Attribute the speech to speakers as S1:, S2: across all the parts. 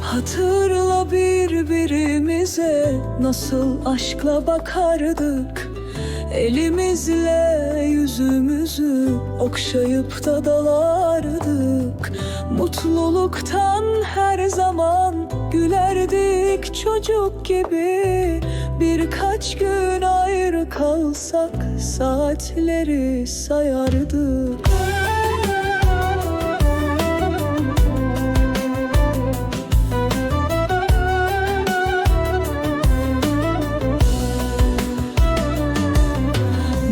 S1: Hatırla birbirimize nasıl aşkla bakardık. Elimizle yüzümüzü okşayıp da dalardık. Mutluluktan her zaman gülerdik çocuk gibi Birkaç gün ayrı kalsak saatleri sayardık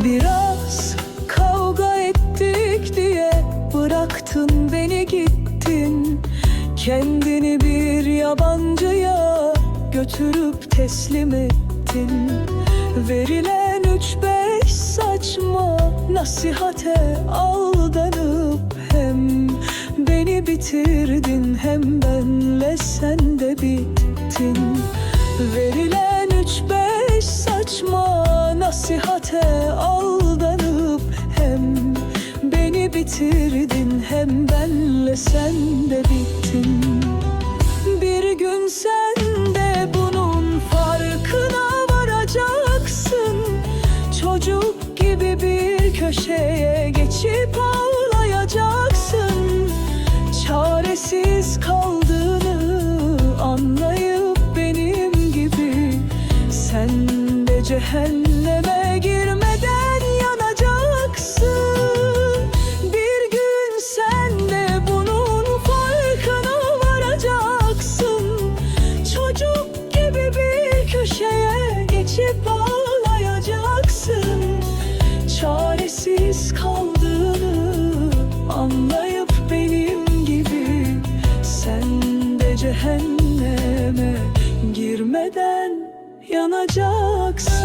S1: Biraz kavga ettik diye bıraktın beni gittin. Kendini bir yabancıya götürüp teslim ettin. Verilen üç beş saçma nasihate aldanıp hem Beni bitirdin hem benle sen de bittin. Verilen üç beş saçma nasihate aldanıp hem Beni bitirdin hem benle sen de bittin. Bir gün sen köşeye geçip ağlayacaksın. Çaresiz kaldığını anlayıp benim gibi Sen de cehenneme girmeden yanacaksın. Bir gün sen de bunun farkına varacaksın. Çocuk gibi bir köşeye cehenneme girmeden yanacaksın.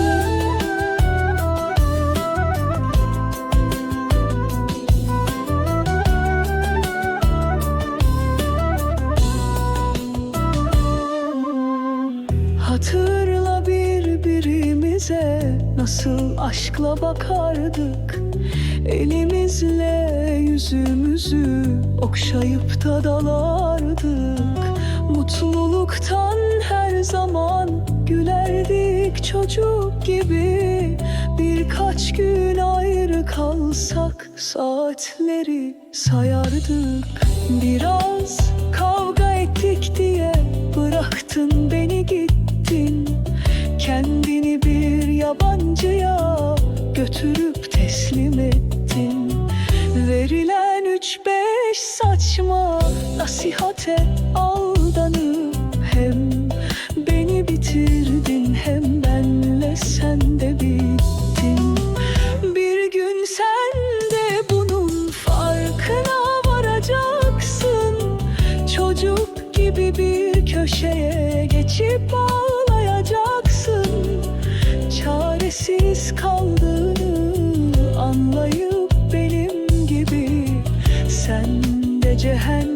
S1: Hatırla birbirimize nasıl aşkla bakardık. Elimizle yüzümüzü okşayıp da dalardık Mutluluktan her zaman gülerdik çocuk gibi. Birkaç gün ayrı kalsak saatleri sayardık. Biraz kavga ettik diye bıraktın beni gittin. Kendini bir yabancıya götürüp teslim ettin. Verilen üç beş saçma nasihate köşeye geçip ağlayacaksın. Çaresiz kaldığını anlayıp benim gibi. Sen de cehennem